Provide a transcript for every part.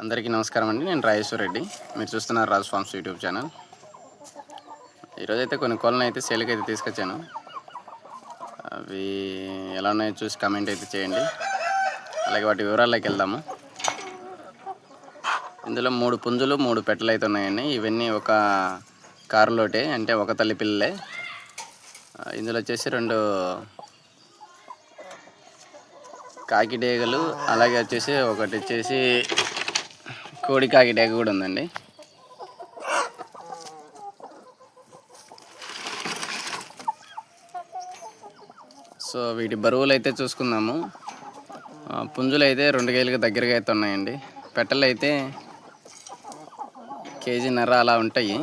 అందరికీ నమస్కారం అండి. నేను రాజేశ్వర్ రెడ్డి. మీరు చూస్తున్నారు రాజు ఫార్మ్స్ యూట్యూబ్ ఛానల్. ఈరోజైతే కొన్ని కోళ్ళని అయితే సేల్కి అయితే తీసుకొచ్చాను. అవి ఎలా ఉన్నాయో చూసి కమెంట్ అయితే చేయండి. అలాగే వాటి వివరాల్లోకి వెళ్దాము. ఇందులో మూడు పుంజులు మూడు పెట్టలు అయితే ఉన్నాయండి. ఇవన్నీ ఒక కారులోటే అంటే ఒక తల్లి పిల్లలే. ఇందులో వచ్చేసి రెండు కాకిడేగలు అలాగే వచ్చేసి ఒకటి వచ్చేసి కోడి కాకిడేగ కూడా ఉందండి. సో వీటి బరువులు అయితే చూసుకుందాము. పుంజులు అయితే రెండు కేజీలకు దగ్గరగా అయితే ఉన్నాయండి. పెట్టలు అయితే కేజీన్నర అలా ఉంటాయి.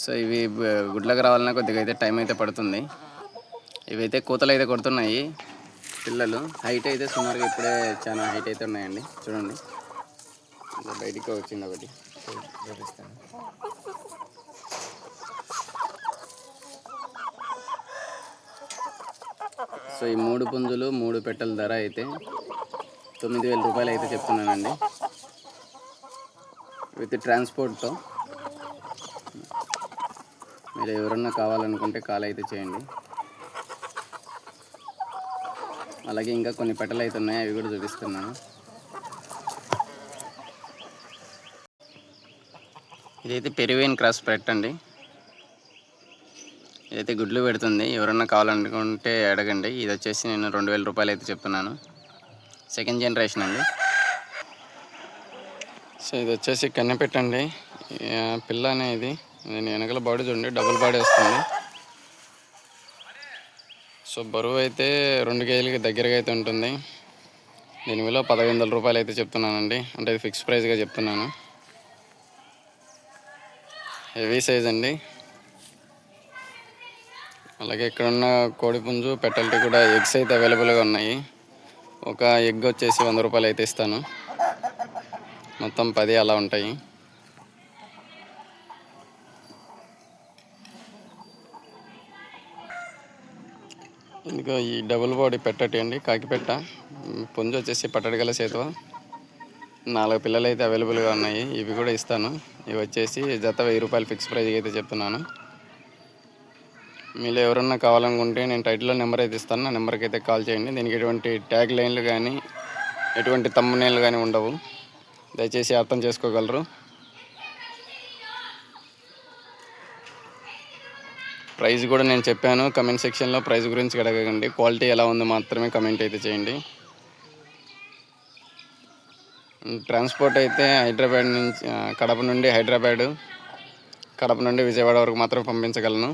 సో ఇవి గుడ్లకు రావాలన్నా కొద్దిగా అయితే టైం అయితే పడుతుంది. ఇవైతే కూతలు అయితే కొడుతున్నాయి పిల్లలు. హైట్ అయితే సుమారుగా ఇప్పుడే చాలా హైట్ అయితే ఉన్నాయండి. చూడండి. బయటికి వచ్చింది ఒకటి. చూపిస్తాను. సో ఈ మూడు పుంజులు మూడు పెట్టెల ధర అయితే తొమ్మిది వేల రూపాయలు అయితే చెప్తున్నానండి. విత్ ట్రాన్స్పోర్ట్తో మీరు ఎవరన్నా కావాలనుకుంటే కాల్ అయితే చేయండి. అలాగే ఇంకా కొన్ని పెట్టలు అయితే ఉన్నాయి అవి కూడా చూపిస్తున్నాను. ఇదైతే పెరివేన్ క్రాస్ పెట్టండి ఇదైతే గుడ్లు పెడుతుంది. ఎవరన్నా కావాలనుకుంటే అడగండి. ఇది వచ్చేసి నేను రెండు వేల రూపాయలు అయితే చెప్తున్నాను. సెకండ్ జనరేషన్ అండి. సో ఇది వచ్చేసి కన్నె పెట్టండి పిల్ల అనేది నేను వెనకల బాడీ చూడండి. డబుల్ బాడీ వస్తుంది. సో బరువు అయితే రెండు కేజీలకి దగ్గరగా అయితే ఉంటుంది. దీని విలువ పదహైదు వందల రూపాయలు అయితే చెప్తున్నానండి. అంటే ఇది ఫిక్స్ ప్రైస్గా చెప్తున్నాను. హెవీ సైజ్ అండి. అలాగే ఇక్కడ ఉన్న కోడిపుంజు పెట్టల్టీ కూడా ఎగ్స్ అయితే అవైలబుల్గా ఉన్నాయి. ఒక ఎగ్ వచ్చేసి వంద రూపాయలు అయితే ఇస్తాను. మొత్తం పది అలా ఉంటాయి. ఇందుకో ఈ డబుల్ బాడీ పెట్టటి అండి కాకిపెట్ట పుంజు వచ్చేసి పట్టడిగల సేతువ నాలుగు పిల్లలు అయితే అవైలబుల్గా ఉన్నాయి. ఇవి కూడా ఇస్తాను. ఇవి వచ్చేసి జత వెయ్యి రూపాయలు ఫిక్స్ ప్రైజ్ అయితే చెప్తున్నాను. మీరు ఎవరన్నా కావాలనుకుంటే నేను టైటిల్లో నెంబర్ అయితే ఇస్తాను. నా నెంబర్కి అయితే కాల్ చేయండి. దీనికి ఎటువంటి ట్యాగ్ లైన్లు కానీ ఎటువంటి తమ్మునేలు కానీ ఉండవు. దయచేసి అర్థం చేసుకోగలరు. ప్రైస్ కూడా నేను చెప్పాను. కమెంట్ సెక్షన్లో ప్రైస్ గురించి అడగకండి. క్వాలిటీ ఎలా ఉందో మాత్రమే కమెంట్ అయితే చేయండి. ట్రాన్స్పోర్ట్ అయితే హైదరాబాద్ నుంచి కడప నుండి హైదరాబాదు కడప నుండి విజయవాడ వరకు మాత్రం పంపించగలను.